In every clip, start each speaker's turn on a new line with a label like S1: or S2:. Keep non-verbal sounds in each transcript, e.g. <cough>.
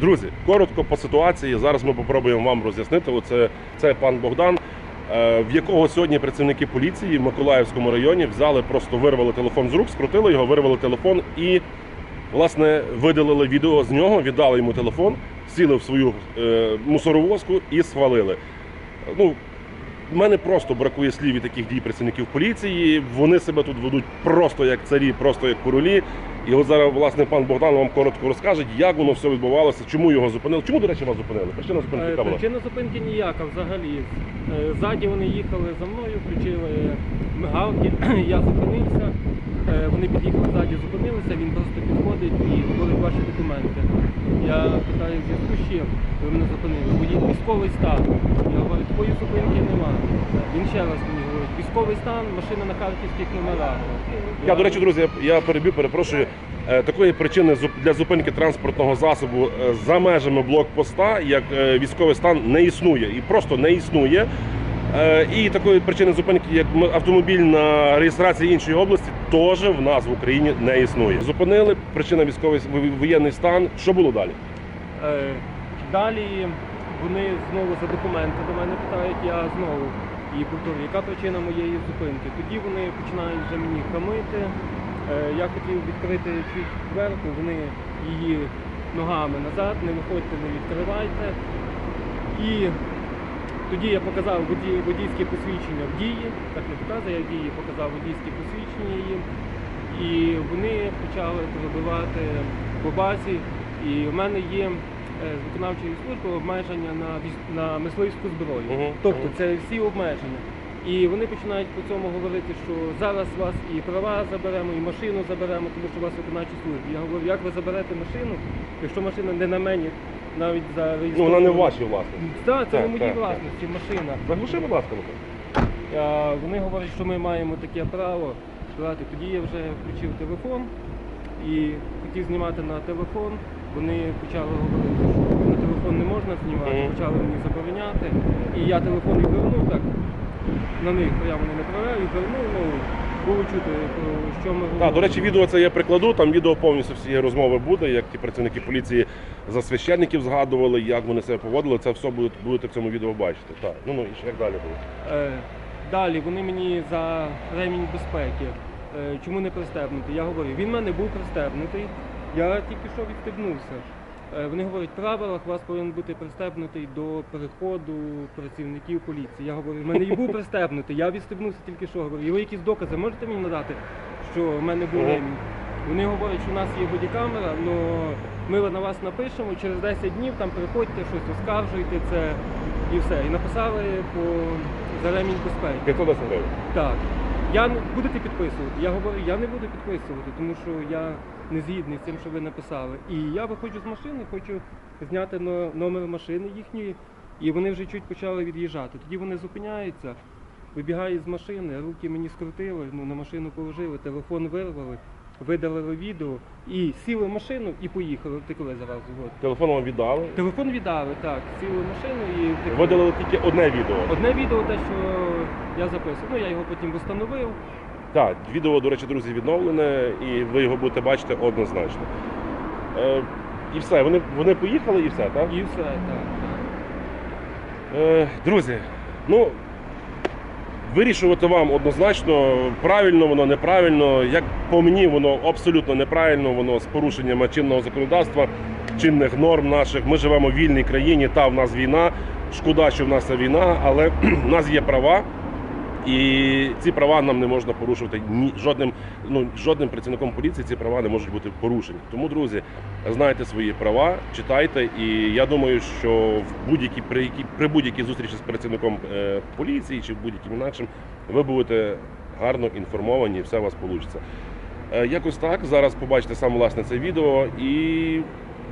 S1: Друзі, коротко по ситуації. Зараз ми попробуємо вам роз'яснити. Оце це пан Богдан, е, в якого сьогодні працівники поліції в Миколаївському районі взяли, просто вирвали телефон з рук, скрутили його, вирвали телефон і власне видалили відео з нього, віддали йому телефон, сіли в свою е, мусоровозку і свалили. Ну, в мене просто бракує слів від таких дій працівників поліції. Вони себе тут ведуть просто як царі, просто як королі. І от зараз, власне, пан Богдан вам коротко розкаже, як воно все відбувалося, чому його зупинили. Чому, до речі, вас зупинили? Причина зупинки
S2: Е,
S1: яка була?
S2: Причина зупинки ніяка взагалі. Е, Ззаді вони їхали за мною, включили мигалки, <clears throat> я зупинився. Е, Вони під'їхали ззаді, зупинилися, він просто підходить і говорить ваші документи. Я питаю, в зв'язку з чим ви мене зупинили? Водій військовий стан. Я говорю, такої зупинки нема. Він ще раз мені говорить, військовий стан, машина на харківських номерах.
S1: Я, до речі, друзі, я, переб'ю, перепрошую. Е, Такої причини для зупинки транспортного засобу е, за межами блокпоста, як військовий стан, не існує і просто не існує. І такої причини зупинки, як автомобіль на реєстрації іншої області, теж в нас в Україні не існує. Зупинили причина військовий воєнний стан. Що було далі?
S2: Е, Далі вони знову за документи до мене питають, я знову і повторюю, яка причина моєї зупинки. Тоді вони починають вже мені хамити. Е, Я хотів відкрити дверку, вони її ногами назад, не виходьте, не відкривайте. І тоді я показав воді- водійське посвідчення в дії, так не показав, я в дії показав водійське посвідчення їм. І вони почали пробивати по базі. І в мене є е, з виконавчої служби обмеження на, на мисливську зброю.
S1: Мгм,
S2: Тобто це всі обмеження. І вони починають по цьому говорити, що зараз вас і права заберемо, і машину заберемо, тому що у вас виконавчі служби. Я говорю, як ви заберете машину, якщо машина не на мені, навіть за
S1: Ну вона не в вашій власності.
S2: Так, це
S1: Так,
S2: не моїй
S1: так,
S2: власності машина.
S1: Заглуши, будь ласка, Микола.
S2: А, вони говорять, що ми маємо таке право брати. Тоді я вже включив телефон і хотів знімати на телефон. Вони почали говорити, що на телефон не можна знімати,
S1: Мгм.
S2: почали мені забороняти. І я телефон і вернув так. На них прямо не направляю, і вернув, ну було чути, що ми говоримо.
S1: Так, до речі, відео це я прикладу. Там відео повністю всієї розмови буде, як ті працівники поліції за священників згадували, як вони себе поводили. Це все будете, будете в цьому відео бачити. Так, ну ну і ще як далі було.
S2: Е, Далі вони мені за ремінь безпеки. Е, Чому не пристебнутий? Я говорю, він в мене був пристебнутий, я тільки що відстебнувся. Е, Вони говорять, в правилах вас повинен бути пристебнутий до переходу працівників поліції. Я говорю, в мене і був пристебнутий, я відстебнувся тільки що. Говорю, і ви якісь докази можете мені надати, що в мене був ремінь? Вони говорять, що у нас є бодікамера, але ми на вас напишемо, через 10 днів там приходьте, щось оскаржуйте це і все. І написали по за ремінь безпеки.
S1: 510 гривень.
S2: Так. Я будете підписувати. Я говорю, я не буду підписувати, тому що я не згідний з тим, що ви написали. І я виходжу з машини, хочу зняти номер машини їхньої, і вони вже чуть почали від'їжджати. Тоді вони зупиняються, вибігають з машини, руки мені скрутили, ну, на машину положили, телефон вирвали, видалили відео і сіли в машину і поїхали. Ти коли зараз? От.
S1: Телефон вам віддали.
S2: Телефон віддали, так, сіли в машину і втекли.
S1: Видалили тільки одне відео.
S2: Одне відео, те, що я записував, ну я його потім встановив.
S1: Так, відео, до речі, друзі, відновлене, і ви його будете бачити однозначно. Е, і все, вони, вони поїхали і все, так?
S2: І все, так. так.
S1: Е, друзі, ну вирішувати вам однозначно, правильно воно, неправильно. Як по мені, воно абсолютно неправильно, воно з порушенням чинного законодавства, чинних норм наших. Ми живемо в вільній країні, та в нас війна. Шкода, що в нас війна, але <clears throat> в нас є права. І ці права нам не можна порушувати ні жодним, ну жодним працівником поліції ці права не можуть бути порушені. Тому, друзі, знайте свої права, читайте. І я думаю, що в будь-якій при якій при будь-якій зустрічі з працівником е, поліції чи будь-яким інакшим ви будете гарно інформовані, і все у вас вийде. Якось так. Зараз побачите саме власне це відео і.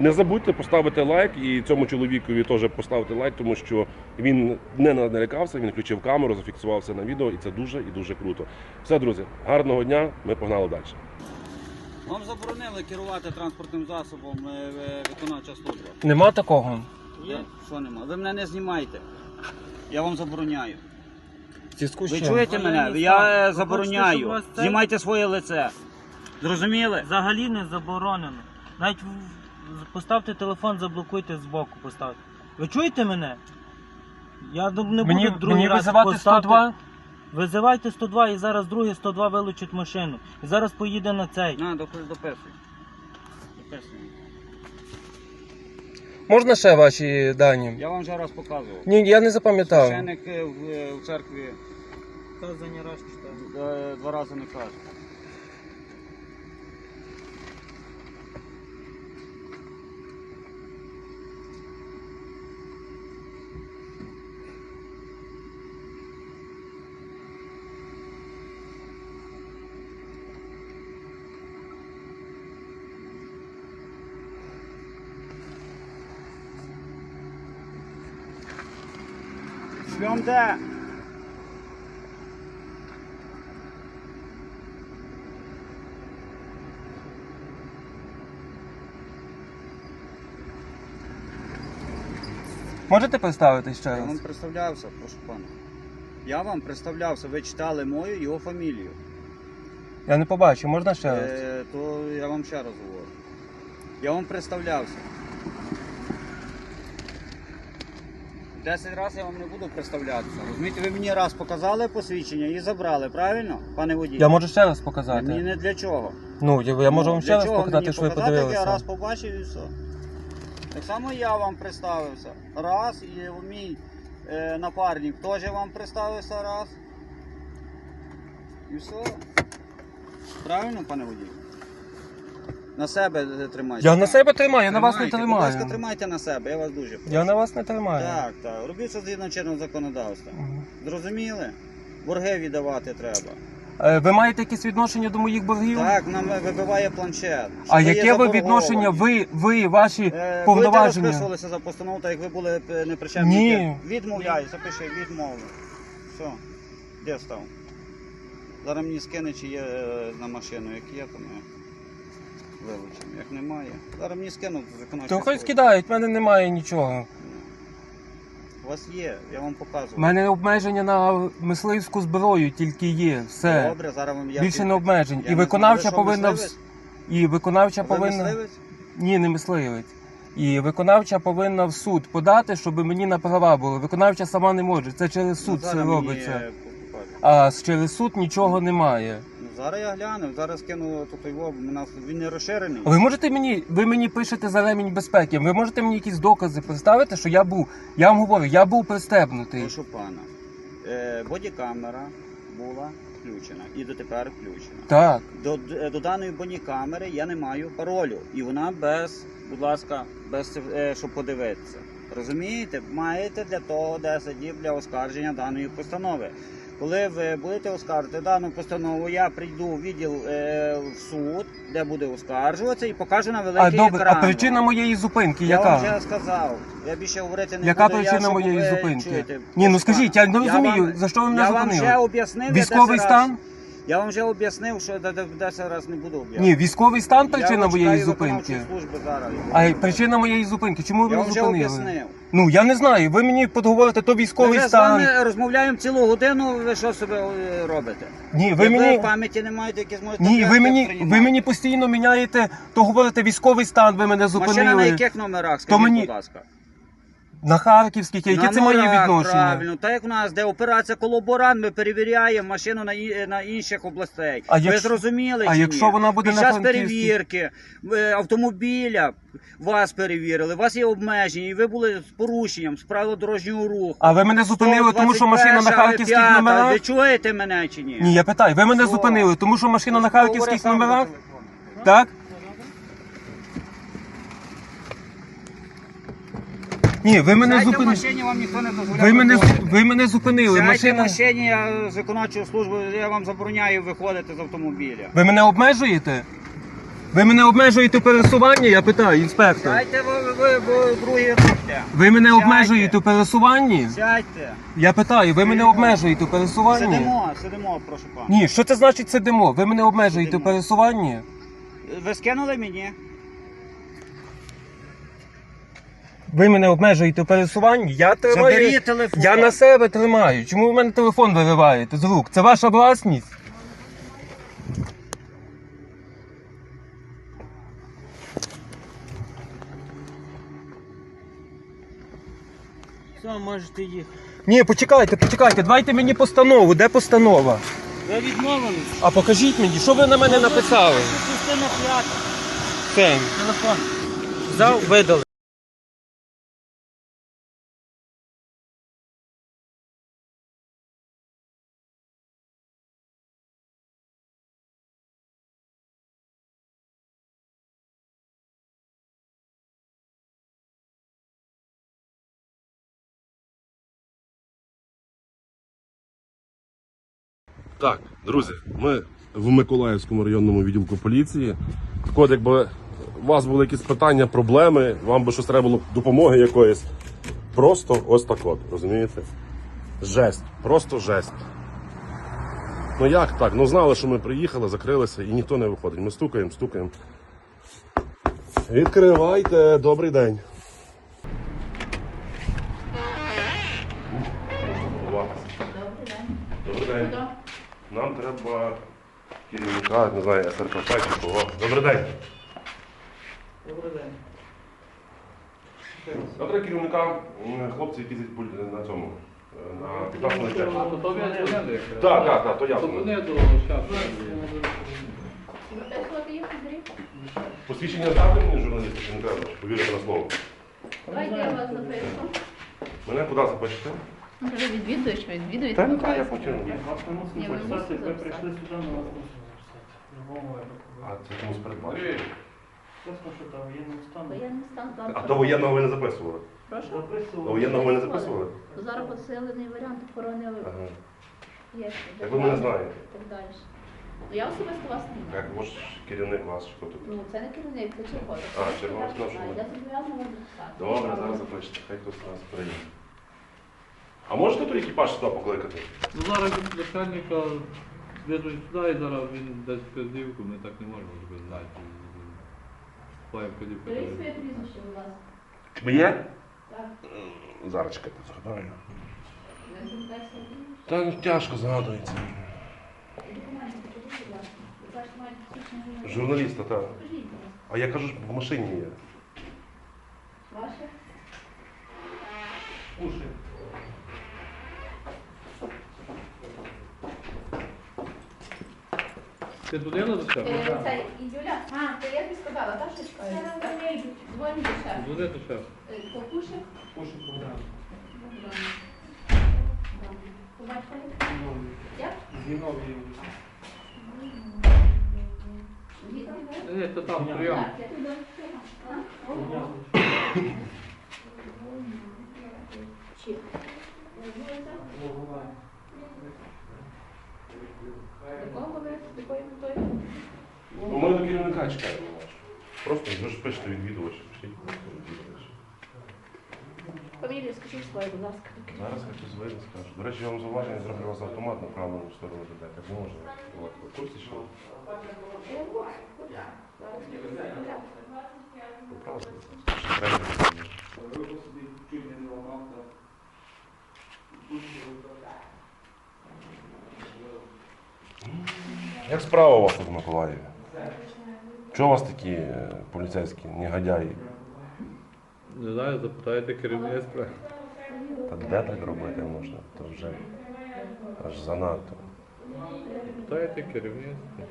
S1: Не забудьте поставити лайк і цьому чоловікові теж поставити лайк, тому що він не налякався, він включив камеру, зафіксувався на відео, і це дуже і дуже круто. Все, друзі, гарного дня. Ми погнали далі.
S3: Вам заборонили керувати транспортним засобом е, е, виконавча служба.
S2: Нема такого.
S3: Є? Що нема? Ви мене не знімайте. Я вам забороняю.
S2: В зв'язку з
S3: Ви
S2: чим?
S3: чуєте мене? Я е, забороняю.
S4: вас це-
S3: Знімайте своє лице. Зрозуміли?
S4: Взагалі не заборонено. Навіть в-
S5: поставте телефон, заблокуйте збоку, поставте. Ви чуєте мене? Я не
S6: Мені,
S5: буду другий
S6: мені
S5: раз
S6: визивати
S5: поставте.
S6: 102?
S5: Визивайте 102 і зараз другий 102 вилучить машину. І зараз поїде на цей.
S3: На, допис- дописуй. Дописуй.
S6: Можна ще ваші дані?
S3: Я вам вже раз показував.
S6: Ні, я не запам'ятав.
S3: Священник е, в, е, в церкві
S5: Казані раз читаю.
S3: е, два рази не каже. Шльом?
S6: Можете представитись ще
S3: Я
S6: раз?
S3: вам представлявся, прошу пана. Я вам представлявся, ви читали мою його фамілію.
S6: Я не побачив, можна ще раз?
S3: Е, то я вам ще раз говорю. Я вам представлявся. Десять разів я вам не буду представлятися. Розумієте, ви мені раз показали посвідчення і забрали, правильно, пане водій?
S6: Я можу ще раз
S3: Мені
S6: показати.
S3: не для чого.
S6: Ну, я, я можу
S3: Ну,
S6: вам
S3: для
S6: ще раз
S3: чого
S6: показати,
S3: мені
S6: що ви
S3: показати, як Я раз побачив і все. Так само я вам представився. Раз, і мій е, напарник теж вам представився раз. І все. Правильно, пане водій? На себе тримайте.
S6: Я на себе тримаю, я на вас не
S3: Будь ласка,
S6: тримаю.
S3: тримайте на себе, я вас дуже прошу.
S6: Я на вас не тримаю.
S3: Так, так. Робіть що згідно чинного законодавства. Зрозуміли? Борги віддавати треба.
S6: Е, Ви маєте якесь відношення до моїх боргів?
S3: Так, нам вибиває планшет.
S6: А
S3: ви є
S6: яке ви відношення, ви, ви, ваші
S3: Е,
S6: повноваження?
S3: розписувалися за постанову, так як ви були е, непричемні.
S6: Ні.
S3: Відмовляю, запиши, відмовлю. Все. Де став? Зараз мені скине, чи є е, на машину, як є, то ми вилучимо. Як немає. Зараз мені скинуть законодавчо.
S6: То хай скидають, в мене немає нічого.
S3: У вас є, я вам показую.
S6: У мене обмеження на мисливську зброю тільки є. Все.
S3: Добре, зараз вам я
S6: Більше не обмежень.
S3: Я
S6: І
S3: не
S6: виконавча
S3: знаю, ви що,
S6: повинна.
S3: мисливець?
S6: І виконавча
S3: Ви
S6: повинна.
S3: мисливець?
S6: Ні, не мисливець. І виконавча повинна в суд подати, щоб мені на права було. Виконавча сама не може. Це через суд
S3: Ну,
S6: все
S3: зараз мені,
S6: робиться.
S3: е, покажуть.
S6: А через суд нічого немає.
S3: Зараз я гляну, зараз кину тут його, у нас він не розширений.
S6: Ви можете мені, ви мені пишете за ремінь безпеки. Ви можете мені якісь докази представити, що я був. Я вам говорю, я був пристебнутий.
S3: Прошу пана. Е, бодікамера була включена і дотепер включена.
S6: Так.
S3: До, до даної бодікамери я не маю паролю. І вона без, будь ласка, без е, щоб подивитися. Розумієте? Маєте для того 10 днів для оскарження даної постанови. Коли ви будете оскаржувати дану постанову, я прийду в відділ е, в суд, де буде оскаржуватися, і покажу на великий
S6: А добре,
S3: екран.
S6: а причина моєї зупинки
S3: Я вам
S6: яка?
S3: вже сказав. Я більше говорити не
S6: Яка
S3: буду. я,
S6: причина
S3: щоб
S6: моєї
S3: ви
S6: зупинки?
S3: чуєте.
S6: Ні, ну скажіть, я не розумію,
S3: вам-
S6: за що ви мене
S3: Я вам
S6: зупинили?
S3: вже об'яснив. я
S6: Військовий
S3: 10 раз-
S6: стан?
S3: Я вам вже об'яснив, що я 10 раз не буду об'яснити.
S6: Ні, військовий стан причина
S3: Я
S6: моєї зупинки.
S3: служби зараз.
S6: А причина моєї зупинки, чому ви
S3: Я
S6: мене
S3: вам вже
S6: зупинили?
S3: об'яснив.
S6: Ну я не знаю. Ви мені подговорите, то
S3: Ми
S6: військовий
S3: вже з
S6: стан.
S3: вами розмовляємо цілу годину, ви що себе е, робите?
S6: Ні, ви
S3: Як
S6: мені.
S3: пам'яті не маєте, які зможете
S6: Ні, ви
S3: таблетки
S6: мені,
S3: приймати?
S6: ви мені постійно міняєте, то говорите військовий стан, ви мене
S3: Машина на
S6: зупинили.
S3: яких номерах, скажіть,
S6: мені-
S3: будь ласка.
S6: На Харківських, які
S3: На
S6: це мої
S3: Мурах,
S6: відношення?
S3: Правильно, так як у нас, де операція колаборант, ми перевіряємо машину на, і- на інших областей.
S6: А
S3: Ви
S6: якщо-
S3: зрозуміли
S6: а
S3: чи
S6: якщо
S3: ні?
S6: вона буде
S3: Під
S6: на
S3: час
S6: Франківській?
S3: перевірки е, автомобіля вас перевірили, у вас є обмеження, і ви були з порушенням з правил дорожнього руху.
S6: А ви мене зупинили, тому що машина на
S3: 121,
S6: харківських
S3: п'ята.
S6: номерах?
S3: Ви чуєте мене чи ні?
S6: Ні, я питаю, ви мене зупинили, тому що машина на харківських номерах? Так? Ні, ви мене
S3: Сядьте в
S6: зупинили.
S3: машині, вам ніхто не дозволяє.
S6: Ви мене,
S3: виходити.
S6: зу- ви мене зупинили.
S3: Сядьте в
S6: Машина.
S3: машині я з виконавчої служби, я вам забороняю виходити з автомобіля.
S6: Ви мене обмежуєте? Ви мене обмежуєте в пересуванні? Я питаю, інспектор.
S3: Сядьте ви, ви, ви другий рухте.
S6: Ви мене
S3: Сядьте.
S6: обмежуєте в пересуванні?
S3: Сядьте.
S6: Я питаю, ви мене обмежуєте в пересуванні?
S3: Сидимо, сидимо, прошу пана.
S6: Ні, що це значить сидимо? Ви мене обмежуєте
S3: Сидимо.
S6: пересуванні?
S3: Ви скинули мені?
S6: Ви мене обмежуєте у пересуванні, я тримаю.
S3: Телефон.
S6: Я на себе тримаю. Чому ви мене телефон вириваєте з рук? Це ваша власність?
S4: Все, можете їхати.
S2: Ні, почекайте, почекайте, давайте мені постанову. Де постанова?
S4: Ви відмовились?
S2: А покажіть мені, що ви на мене написали?
S4: Частина Телефон. Взяв, видали.
S1: Так, друзі, ми в Миколаївському районному відділку поліції. Так от, якби у вас були якісь питання, проблеми, вам би щось треба було допомоги якоїсь. Просто ось так от, розумієте? Жесть, просто жесть. Ну як так? Ну знали, що ми приїхали, закрилися і ніхто не виходить. Ми стукаємо, стукаємо. Відкривайте, добрий день. Добрий день. Нам треба керівника, не знаю, СРКП чи кого. Добрий день.
S4: Добрий день.
S1: Нам треба керівника м, хлопці, які їздять пуль- на цьому. е, На 15
S7: А, то то він дзвонив.
S1: Так, так, так, то я.
S7: То вони до часу.
S1: Посвідчення здати мені журналісти, чи не треба, чи повірити на слово.
S8: Давайте я вас запишу.
S1: Мене куди запишете?
S8: Ну, Ви відвідуєш, відвідуєте
S1: Та не треба, я потім.
S4: Вас не мусимо
S8: ви
S4: прийшли сюди, ми вас мусимо записати. В любому випадку.
S1: А це комусь передбачено.
S4: Чесно, що там воєнний стан.
S8: Воєнний стан
S1: А
S8: завтра.
S1: до воєнного ви не записували?
S8: Прошу?
S1: До
S4: Записували.
S1: воєнного ви не записували?
S8: Зараз посилений варіант охорони
S1: Ага.
S8: є.
S1: Так ви мене знаєте.
S8: Так далі. Ну, я особисто вас не знаю.
S1: Як ваш керівник вас, що тут?
S8: Ну, це не керівник, це черговий.
S1: А, черговий,
S8: Я зобов'язана вас записати.
S1: Добре, зараз запишете, хай хтось нас приїде. А можете той екіпаж сюди покликати?
S7: Ну зараз від начальника зв'язують сюди і зараз він десь вказівку, ми так не можемо зробити, знаєте. Твоя вказівка.
S8: Беріть своє прізвище, будь ласка.
S1: Є?
S8: Так.
S1: Зараз чекайте, згадаю.
S8: Ви запитаєте своє прізвище?
S1: Та ну, тяжко згадується.
S8: Документи покажіть, будь ласка. Ви кажете, маєте посвідчення журналіста.
S1: Журналіста, так.
S8: Покажіть, будь ласка.
S1: А я кажу, в машині є.
S8: Ваше?
S7: Ти до себе?
S8: Е, Це і Юля. А, то я тобі сказала, так що дзвоню до шефа.
S7: Дзвони до шефа.
S8: Е, Покушик.
S4: Уші Богдан.
S8: Побачите? Як?
S4: Зіновій.
S8: Віта?
S7: Ні, то там прийом.
S8: Так, я туди. А? Ого. Чи?
S4: Логова.
S8: До кого ви? До якої метою?
S1: Ну, ми до керівника чекаємо. Просто ви ж пишете відвідувач. Пишіть просто відвідувач.
S8: Фамілію скажіть свою, будь ласка.
S1: Зараз я хтось вийде скаже. До речі, я вам зауваження зроблю вас автомат направлену в сторону. Так не можна. Ви в курсі, що. Як справа у вас тут в Миколаєві? Чого у вас такі е, поліцейські негодяї?
S7: Не знаю, запитайте керівництва.
S1: Та де так робити можна? То вже аж занадто.
S7: Питайте керівництво.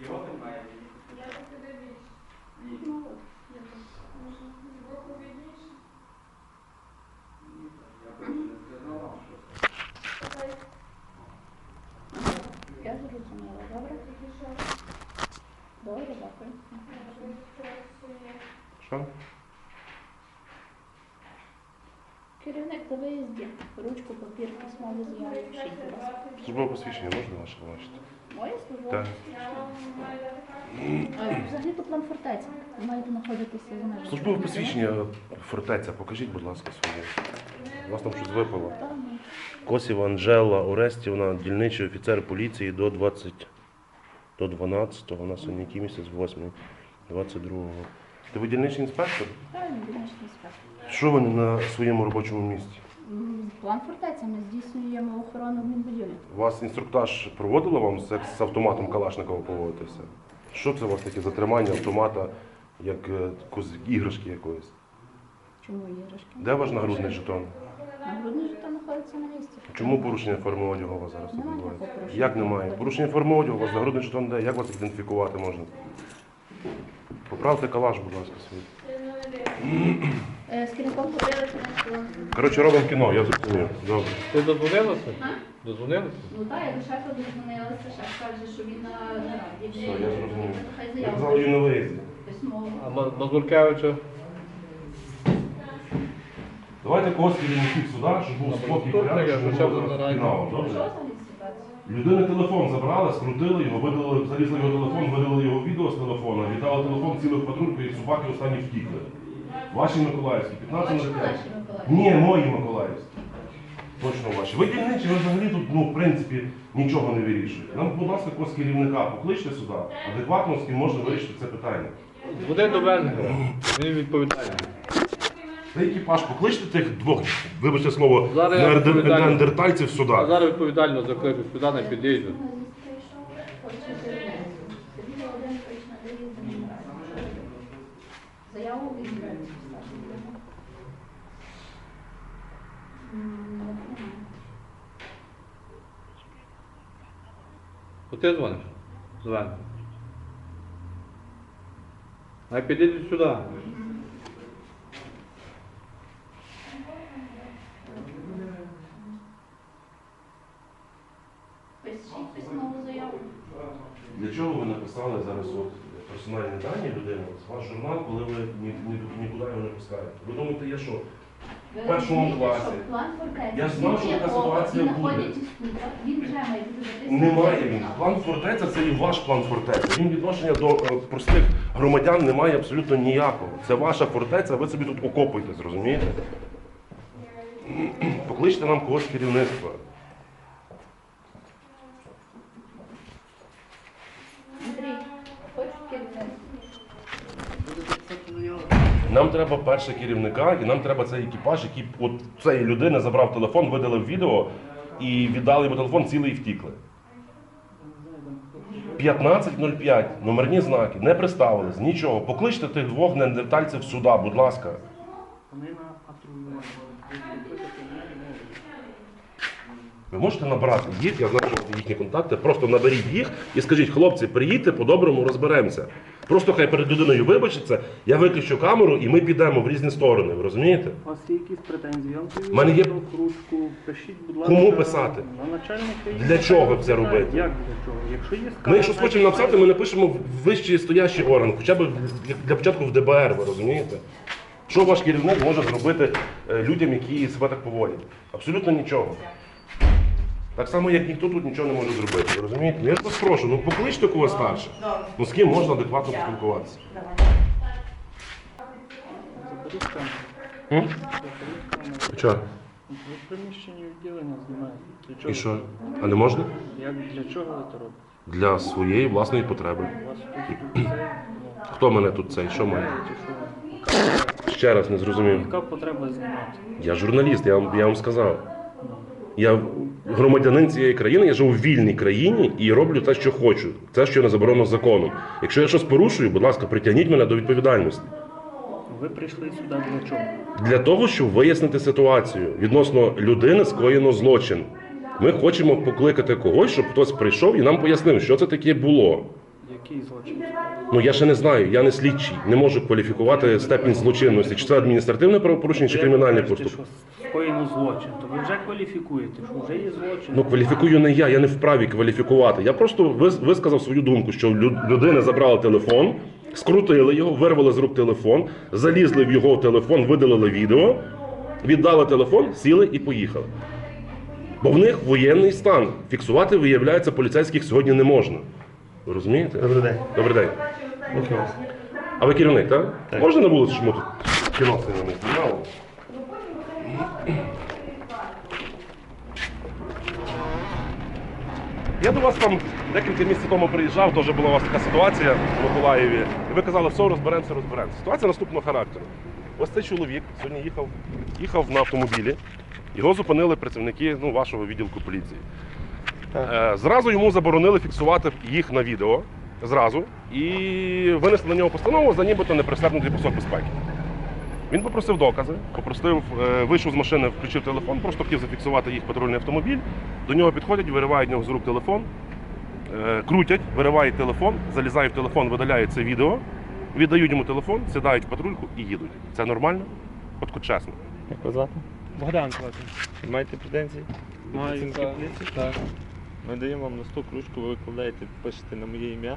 S8: Я зрозуміла, добре? Добре, дякую.
S1: Що?
S8: Керівник на виїзді. Ручку, папір, письмові заяви. Пишіть, будь ласка.
S1: Службове посвідчення можна ваше бачити?
S8: Моє службове
S1: Так.
S8: посвідчення? Взагалі то план фортеці. Ви маєте знаходитися за межами.
S1: Службове посвідчення фортеця, покажіть, будь ласка, своє. У вас там щось випало.
S8: Ну,
S1: Косів Анжела Орестівна, дільничий офіцер поліції до 20, до 12-го, у нас сьогодні який місяць, 8 22-го. Ти ви дільничний інспектор?
S8: Правильно, дільничний інспектор.
S1: Що ви на своєму робочому місці?
S8: План фортеця. Ми здійснюємо охорону адмінбудівлі.
S1: У вас інструктаж проводила вам з, з автоматом Калашникова поводитися? Що це у вас таке затримання автомата, як е, іграшки якоїсь?
S8: Чому іграшки?
S1: Де ваш нагрудний жетон?
S8: Нагрудний жетон знаходиться на місці.
S1: Чому порушення форми одягу у вас зараз відбувається? Як немає? Порушення форми одягу, у вас нагрудний жетон де? Як вас ідентифікувати можна? Поправте калаш, будь ласка, свій.
S8: Е, З керівником подивилися на.
S1: Коротше, робимо кіно, я зрозумів. Добре.
S7: Ти додзвонилася? Додзвонилася?
S8: Ну так, я до шефа дозвонилася, шеф каже, що він на нараді.
S1: Все, я зрозумів. Я казав, він на виїзді.
S7: А Мазуркевича?
S1: Давайте когось керівників суда, щоб був спокій, порядок,
S7: я
S1: щоб було
S7: на
S1: зараз
S7: раді.
S1: фіналу,
S8: Що
S1: добре? Людини телефон забрали, скрутили його, видали, залізли його телефон, видали його відео з телефона, віддали телефон цілих патрульку і собаки останні втікли. Ваші Миколаївські, 15 на 5. Ні, мої Миколаївські. Точно ваші. Ви дільничі, ви взагалі тут, ну, в принципі, нічого не вирішуєте. Нам, будь ласка, когось керівника покличте сюди, адекватно з ким можна вирішити це питання.
S7: Буде до Венгера. Він відповідальний.
S1: Та екіпаж, покличте тих двох, вибачте слово,
S7: Зараз я
S1: неандер-
S7: відповідальний.
S1: неандертальців сюди.
S7: А зараз відповідально закличу сюди на під'їзді.
S8: Заяву відмовити.
S7: То ти дзвониш? З Венгера. А підійдіть сюди.
S8: Пишіть письмову заяву.
S1: Для чого ви написали зараз от персональні дані людини, от ваш журнал, коли ви ні, ні, нікуди його не пускаєте? Ви думаєте, я що? В першому класі. Я знав, що така ситуація буде.
S8: Він вже має бути записаний.
S1: Немає він. План фортеця це і ваш план фортеця. Він відношення до е, простих громадян не має абсолютно ніякого. Це ваша фортеця, ви собі тут окопуєтесь, розумієте? Покличте нам когось з керівництва. Нам треба перше керівника, і нам треба цей екіпаж, який от цієї людини забрав телефон, видалив відео і віддали йому телефон цілий і втікли. 15.05, номерні знаки, не приставились, нічого. Покличте тих двох неандертальців сюди, будь ласка.
S4: Вони на патрулюванні.
S1: Ви можете набрати їх, я знаю, що їхні контакти, просто наберіть їх і скажіть, хлопці, приїдьте, по-доброму розберемося. Просто хай перед людиною вибачиться, я виключу камеру і ми підемо в різні сторони, ви розумієте?
S4: У вас є якісь претензії?
S1: В мене є-
S4: ручку, пишіть, будь ласка.
S1: Кому писати?
S4: На начальника.
S1: Для чого це робити?
S4: Як для чого? Якщо є скарга,
S1: Ми, якщо хочемо написати, ми напишемо в вищий стоящий орган, хоча б для- для початку в ДБР, ви розумієте? Що ваш керівник може зробити е, людям, які себе так поводять? Абсолютно нічого. Так само, як ніхто тут нічого не може зробити. Ви розумієте? Ну, Я ж вас прошу, ну покличте когось старше. Ну з ким можна адекватно поспілкуватися? М?
S4: Заберіть Ви в приміщенні відділення знімаєте. Для чого?
S1: І що? А не можна?
S4: Як, для чого ви це робите?
S1: Для своєї власної потреби.
S4: У вас тут тут це, ну,
S1: Хто мене тут цей? Що
S4: що?
S1: Ще раз не зрозумів.
S4: Яка потреба знімати?
S1: Я журналіст, я вам, я вам сказав. Я громадянин цієї країни, я живу в вільній країні і роблю те, що хочу. Те, що не заборонено законом. Якщо я щось порушую, будь ласка, притягніть мене до відповідальності.
S4: Ви прийшли сюди для чого?
S1: Для того, щоб вияснити ситуацію відносно людини скоєно злочин. Ми хочемо покликати когось, щоб хтось прийшов і нам пояснив, що це таке було.
S4: Який злочин?
S1: Ну я ще не знаю, я не слідчий, не можу кваліфікувати степінь злочинності. Чи це адміністративне правопорушення, чи поступ.
S4: що скоєно злочин, то ви вже кваліфікуєте, що вже є злочин.
S1: Ну, кваліфікую не я, я не вправі кваліфікувати. Я просто висказав свою думку, що людина забрала телефон, скрутили його, вирвали з рук телефон, залізли в його телефон, видалили відео, віддали телефон, сіли і поїхали. Бо в них воєнний стан. Фіксувати, виявляється, поліцейських сьогодні не можна. Розумієте?
S9: Добрий день.
S1: Добрий день.
S9: Слухаю.
S1: А ви керівник, так?
S9: Так.
S1: Можна на вулиці, що ми тут кіно не знімали? Я до вас там декілька місяців тому приїжджав, теж була у вас така ситуація в Миколаєві. І ви казали, все, розберемося, розберемося. Ситуація наступного характеру. Ось цей чоловік сьогодні їхав, їхав на автомобілі, його зупинили працівники ну, вашого відділку поліції. Е, Зразу йому заборонили фіксувати їх на відео. зразу і винесли на нього постанову за нібито непристебнутий пасок безпеки. Він попросив докази, попросив, е, вийшов з машини, включив телефон, просто хотів зафіксувати їх патрульний автомобіль. До нього підходять, виривають в нього з рук телефон, е, крутять, виривають телефон, залізають в телефон, видаляють це відео, віддають йому телефон, сідають в патрульку і їдуть. Це нормально? От чесно.
S9: Як вас звати?
S2: Богдан звати.
S9: Маєте претензії?
S2: Маю, так.
S9: Ми даємо вам на стол кружку, ви викладаєте, пишете на моє ім'я.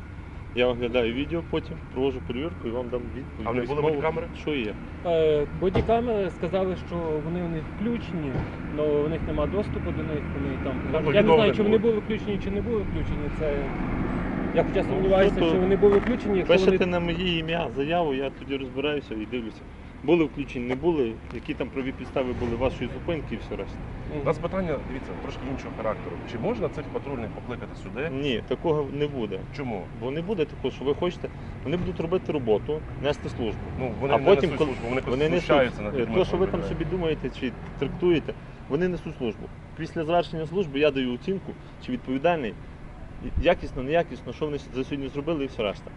S9: Я оглядаю відео, потім проводжу перевірку і вам дам відповідь.
S1: А в них були
S9: письмову,
S1: бодікамери?
S9: Що є?
S2: Е, Бодікамери сказали, що вони у них включені, але у них немає доступу до них. Вони там
S1: Ну,
S2: я не
S1: відомо
S2: знаю,
S1: не
S2: чи вони
S1: було.
S2: були включені, чи не були включені. Це я хоча сумніваюся, що вони були включені. Якщо
S9: Пишете
S2: вони
S9: на моє ім'я заяву, я тоді розбираюся і дивлюся. Були включені, не були, які там праві підстави були вашої зупинки і все решта.
S1: У нас питання, дивіться, трошки іншого характеру. Чи можна цих патрульних покликати сюди?
S9: Ні, такого не буде.
S1: Чому?
S9: Бо не буде такого, що ви хочете, вони будуть робити роботу, нести службу.
S1: Ну, вони
S9: а
S1: не
S9: потім,
S1: несуть
S9: коли
S1: службу, вони, знущаються над людьми.
S9: то, що ви там собі думаєте чи трактуєте, вони несуть службу. Після завершення служби я даю оцінку, чи відповідальний, якісно, неякісно, що вони за сьогодні зробили і все решта.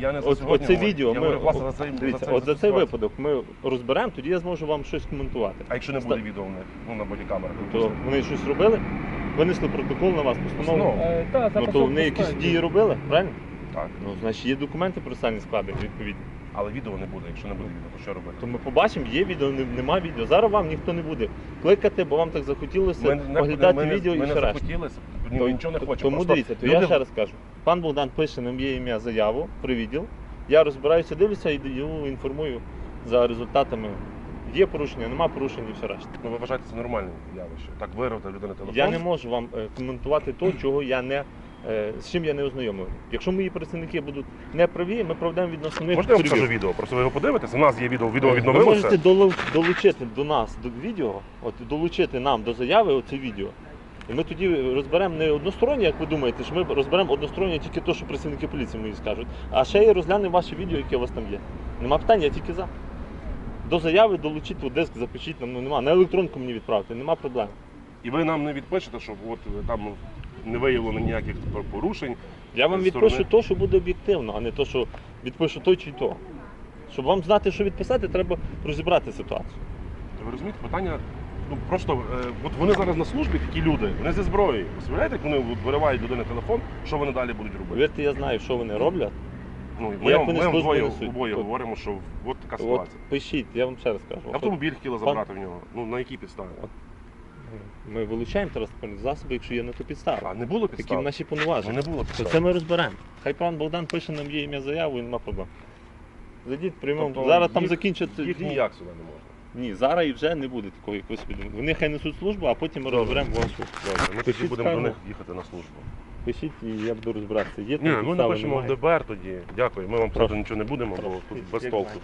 S1: Я не за
S9: От,
S1: сьогодні
S9: оце
S1: говорю.
S9: відео,
S1: я
S9: ми,
S1: говорю, власне, за цей,
S9: дивіться,
S1: за цей,
S9: от за цей
S1: ситуацію.
S9: випадок ми розберемо, тоді я зможу вам щось коментувати.
S1: А якщо не буде відео в них, ну на бодікамерах?
S9: То вони щось робили, винесли протокол на вас, постанову.
S1: Постанову.
S2: Е, та,
S9: Ну то вони якісь дії робили, правильно?
S1: Так.
S9: Ну, значить, є документи процесуальні складені відповідні.
S1: Але відео не буде. Якщо не буде відео, то що робити?
S9: То ми побачимо, є відео, не- нема відео. Зараз вам ніхто не буде кликати, бо вам так захотілося
S1: не-
S9: оглядати
S1: ми не-
S9: відео
S1: ми
S9: і
S1: не
S9: все решта.
S1: захотілося,
S9: То-
S1: нічого не
S9: то- Тому
S1: Просто
S9: дивіться, то
S1: люди-
S9: я ще раз кажу. Пан Богдан пише на моє ім'я заяву при відділ. Я розбираюся, дивлюся і даю інформую за результатами. Є порушення, нема порушень і все решта.
S1: Ну, ви вважаєте це нормальне явище. Так вирвати людини телефон.
S9: Я не можу вам е, коментувати то, чого я не. е, З чим я не ознайомлений. Якщо мої працівники будуть неправі, ми проведемо відносно них
S1: Можна я вам
S9: перевірку.
S1: покажу відео? Просто ви його подивитеся. У нас є відео, відео
S9: Ви
S1: відновилося.
S9: можете долу- долучити до нас до відео, от долучити нам до заяви оце відео. І ми тоді розберемо не одностороннє, як ви думаєте, що ми розберемо одностороннє тільки те, що працівники поліції мої скажуть, а ще й розглянемо ваше відео, яке у вас там є. Нема питань, я тільки за. До заяви долучіть у диск, запишіть нам, ну нема. На електронку мені відправте, нема проблем.
S1: І ви нам не відпишете, що от е, там не виявлено ніяких порушень.
S9: Я вам відпишу
S1: сторони-
S9: то, що буде об'єктивно, а не то, що відпишу той чи то. Щоб вам знати, що відписати, треба розібрати ситуацію.
S1: Ви розумієте, питання. Ну просто е, от вони зараз на службі, такі люди, вони зі зброєю. Уявляєте, як вони от виривають людини телефон, що вони далі будуть робити?
S9: Повірте, я знаю, що вони роблять.
S1: Ну,
S9: як
S1: ми, вам-
S9: вони
S1: ми вам
S9: службу
S1: двоє
S9: несуть?
S1: обоє
S9: От-
S1: говоримо, що от така
S9: От
S1: ситуація.
S9: пишіть, я вам ще раз кажу.
S1: Автомобіль хотіли забрати в нього. Ну на якій підставі?
S9: От. Ми вилучаємо транспортні засоби, якщо є на то підстава.
S1: А не було
S9: Такі
S1: підстав?
S9: наші
S1: Ну,
S9: повноваження.
S1: не було
S9: То
S1: підстав.
S9: це ми розберемо. Хай пан Богдан пише нам є ім'я заяву і нема проблем. Зайдіть, приймемо.
S1: Тобто
S9: зараз там
S1: їх-
S9: закінчаться.
S1: Їх ніяк сюди не можна.
S9: Ні, зараз і вже не буде такого, як ви собі думаєте. Вони хай несуть службу, а потім ми розберемо вашу.
S1: Добре, ми тоді
S9: Пишіть
S1: будемо до
S9: скаргу.
S1: них їхати на службу.
S9: Пишіть і я буду розбиратися. Є там
S1: ми
S9: підстави,
S1: напишемо в
S9: немає.
S1: ДБР тоді. Дякую. Ми вам просто нічого не будемо, бо тут без толку.